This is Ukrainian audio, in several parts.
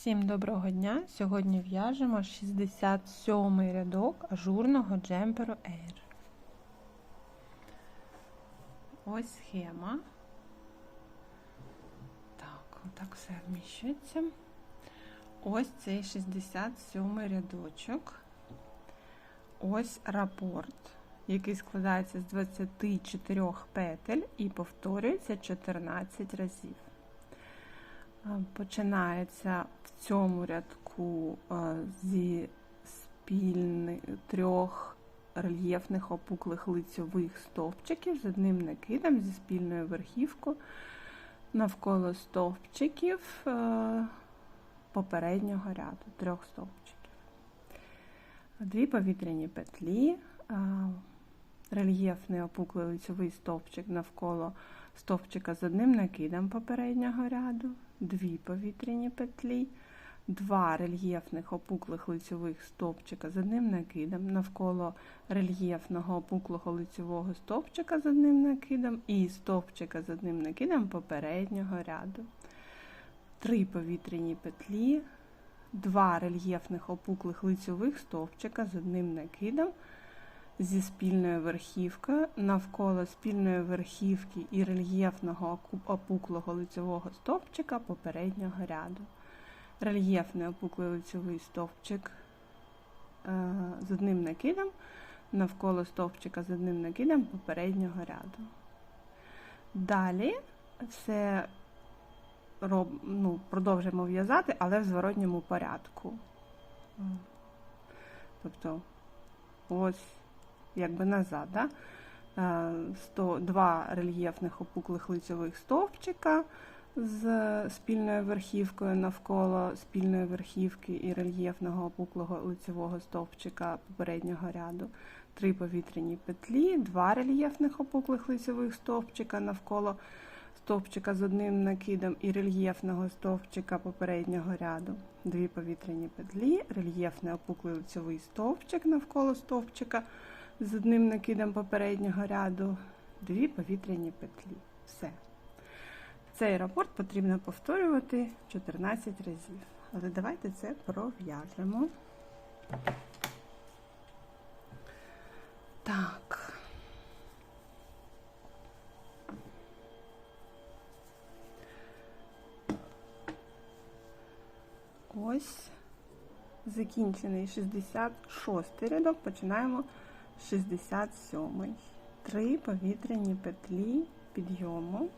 Всім доброго дня! Сьогодні в'яжемо 67 рядок ажурного джемперу Air. Ось схема. Так, отак все вміщується. Ось цей 67 рядочок. Ось рапорт, який складається з 24 петель і повторюється 14 разів. Починається в цьому рядку зі спільних трьох рельєфних опуклих лицьових стовпчиків з одним накидом зі спільною верхівкою навколо стовпчиків попереднього ряду, трьох стовпчиків. Дві повітряні петлі, рельєфний опуклий лицьовий стовпчик навколо стовпчика з одним накидом попереднього ряду, дві повітряні петлі, два рельєфних опуклих лицьових стовпчика з одним накидом, навколо рельєфного опуклого лицьового стовпчика з одним накидом і стовпчика з одним накидом попереднього ряду. Три повітряні петлі, два рельєфних опуклих лицьових стовпчика з одним накидом зі верхівкою навколо спільної верхівки і рельєфного опуклого лицевого стовпчика попереднього ряду. Рельєфний опуклий лицевий стовпчик е, з одним накидом навколо стовпчика з одним накидом попереднього ряду. Далі все роб, ну, продовжуємо в'язати, але в зворотньому порядку. Тобто ось якби назад. Да? 100, е, рельєфних опуклих лицьових стовпчика з спільною верхівкою навколо спільної верхівки і рельєфного опуклого лицевого стовпчика попереднього ряду, три повітряні петлі, два рельєфних опуклих лицевих стовпчика навколо стовпчика з одним накидом і рельєфного стовпчика попереднього ряду, дві повітряні петлі, рельєфний опуклий лицевий стовпчик навколо стовпчика з одним накидом попереднього ряду, дві повітряні петлі. Все. Цей рапорт потрібно повторювати 14 разів. Але давайте це пров'яжемо. Так. Ось закінчений 66 рядок, починаємо 67. Три повітряні петлі підйому,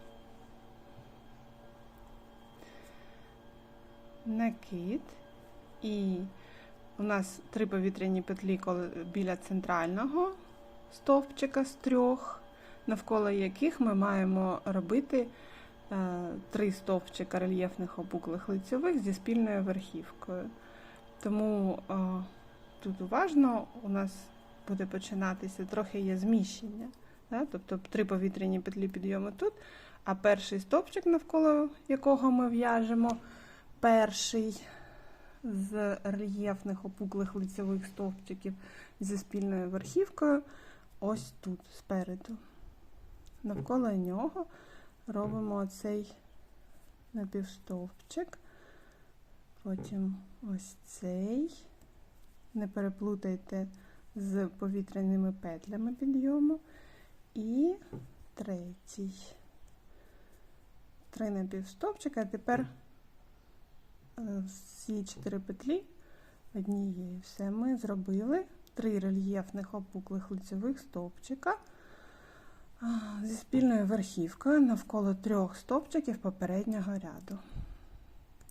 накид. І у нас три повітряні петлі біля центрального стовпчика з трьох, навколо яких ми маємо робити е, три стовпчика рельєфних опуклих лицьових зі спільною верхівкою. Тому е, тут уважно у нас буде починатися, трохи є зміщення. Да? Тобто три повітряні петлі підйому тут, а перший стовпчик, навколо якого ми в'яжемо, перший з рельєфних опуклих лицевих стовпчиків зі спільною верхівкою, ось тут спереду. Навколо нього робимо цей напівстовпчик, потім ось цей. Не переплутайте з повітряними петлями підйому. І третій. Три напівстовпчика. А тепер е, всі чотири петлі однією. Все ми зробили три рельєфних опуклих лицевих стовпчика зі спільною верхівкою навколо трьох стовпчиків попереднього ряду.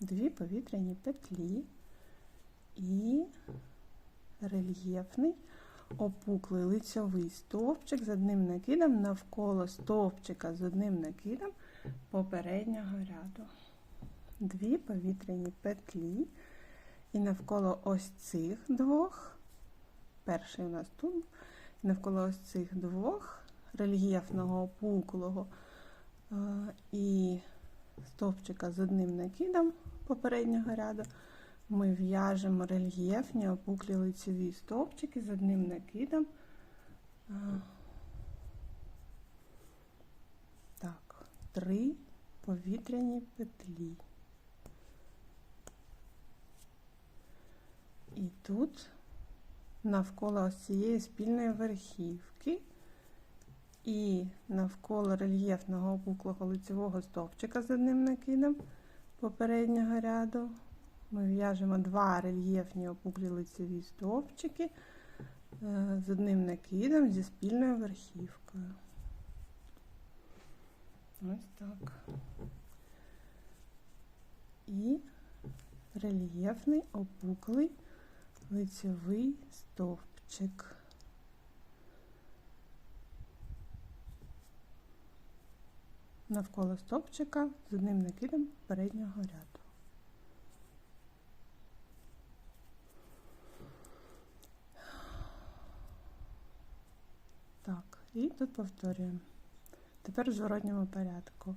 Дві повітряні петлі і рельєфний опуклий лицьовий стовпчик з одним накидом навколо стовпчика з одним накидом попереднього ряду. Дві повітряні петлі. І навколо ось цих двох, перший у нас тут, навколо ось цих двох рельєфного опуклого е, і стовпчика з одним накидом попереднього ряду ми в'яжемо рельєфні опуклі лицеві стовпчики з одним накидом. Так, три повітряні петлі. І тут навколо ось цієї спільної верхівки і навколо рельєфного опуклого лицевого стовпчика з одним накидом попереднього ряду ми в'яжемо два рельєфні опуклі лицеві стовпчики е, з одним накидом зі спільною верхівкою. Ось так. І рельєфний опуклий лицевий стовпчик. Навколо стовпчика з одним накидом переднього ряду. Так, і тут повторюємо. Тепер в зворотньому порядку.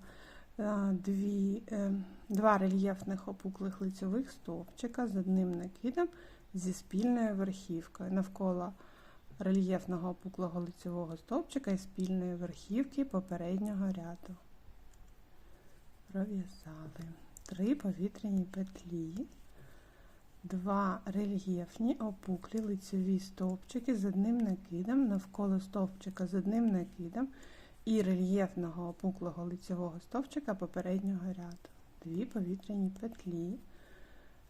Е, Дві, е, два рельєфних опуклих лицьових стовпчика з одним накидом зі спільною верхівкою навколо рельєфного опуклого лицевого стовпчика і спільної верхівки попереднього ряду. Пров'язали три повітряні петлі, два рельєфні опуклі лицеві стовпчики з одним накидом навколо стовпчика з одним накидом і рельєфного опуклого лицевого стовпчика попереднього ряду. Дві повітряні петлі,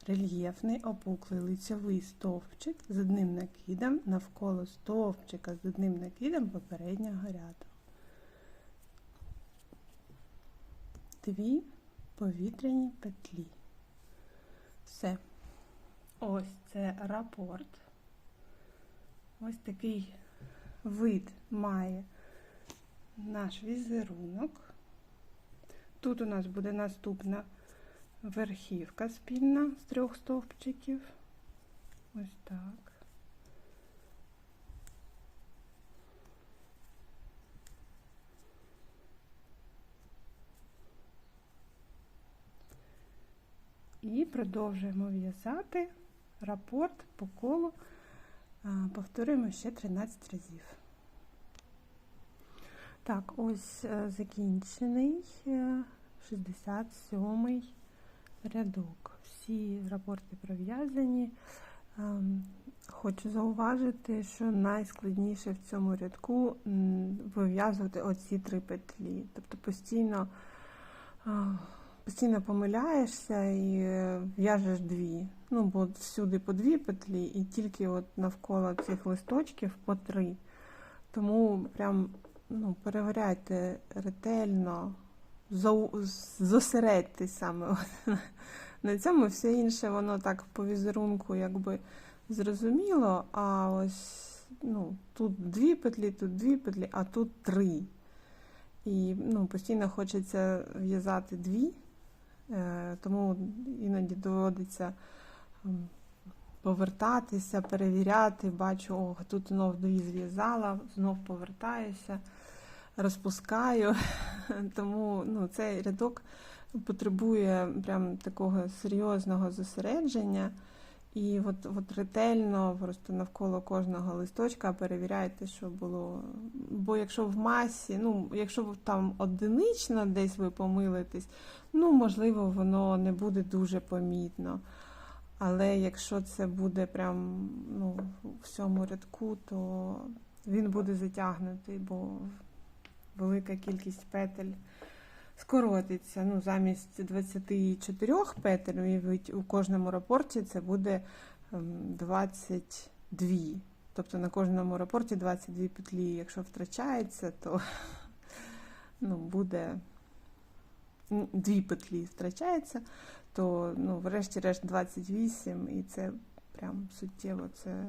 рельєфний опуклий лицевий стовпчик з одним накидом навколо стовпчика з одним накидом попереднього ряду. Дві повітряні петлі. Все. Ось це рапорт. Ось такий вид має наш візерунок. Тут у нас буде наступна верхівка спільна з трьох стовпчиків. Ось так. І продовжуємо в'язати рапорт по колу. Повторюємо ще 13 разів. Так, ось е, закінчений 67-й рядок. Всі рапорти пров'язані. Ем, хочу зауважити, що найскладніше в цьому рядку вив'язувати оці три петлі. Тобто постійно постійно помиляєшся і е, в'яжеш дві. Ну, бо всюди по дві петлі, і тільки от навколо цих листочків по три. Тому прям ну, перевіряйте ретельно, зосередьтесь саме на цьому. Все інше, воно так по візерунку якби зрозуміло, а ось ну, тут дві петлі, тут дві петлі, а тут три. І ну, постійно хочеться в'язати дві, тому іноді доводиться повертатися, перевіряти, бачу, о, тут знов дві зв'язала, знов повертаюся, розпускаю. Тому ну, цей рядок потребує прям такого серйозного зосередження. І от от ретельно просто навколо кожного листочка перевіряйте, що було. Бо якщо в масі, ну, якщо там одинично десь ви помилитесь, ну, можливо, воно не буде дуже помітно. Але якщо це буде прям ну, в всьому рядку, то він буде затягнутий, бо велика кількість петель скоротиться. Ну, Замість 24 петель, у кожному рапорті це буде 22. Ем, тобто на кожному рапорті 22 петлі. Якщо втрачається, то ну, буде дві петлі втрачається, то ну, врешті-решт 28, і це прям суттєво, це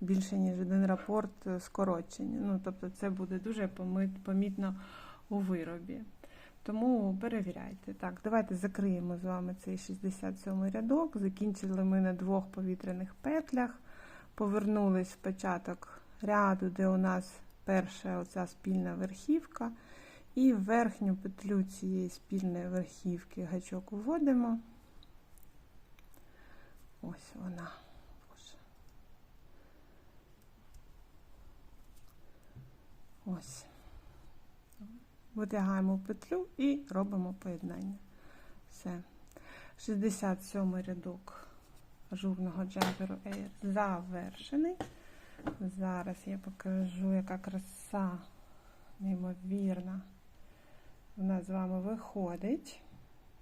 більше, ніж один рапорт е, скорочення. Ну, Тобто це буде дуже помітно у виробі. Тому перевіряйте. Так, давайте закриємо з вами цей 67 рядок. Закінчили ми на двох повітряних петлях. Повернулись в початок ряду, де у нас перша оця спільна верхівка. І в верхню петлю цієї спільної верхівки гачок вводимо. Ось вона. Ось. Витягаємо петлю і робимо поєднання. Все. 67 рядок ажурного джемперу Air завершений. Зараз я покажу, яка краса неймовірна в нас з вами виходить.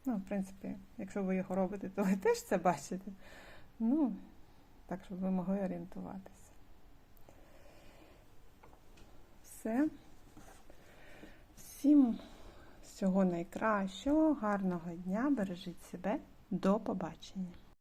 Ну, в принципі, якщо ви його робите, то ви теж це бачите. Ну, так, щоб ви могли орієнтуватися. Все. Всім всього найкращого, гарного дня, бережіть себе, до побачення.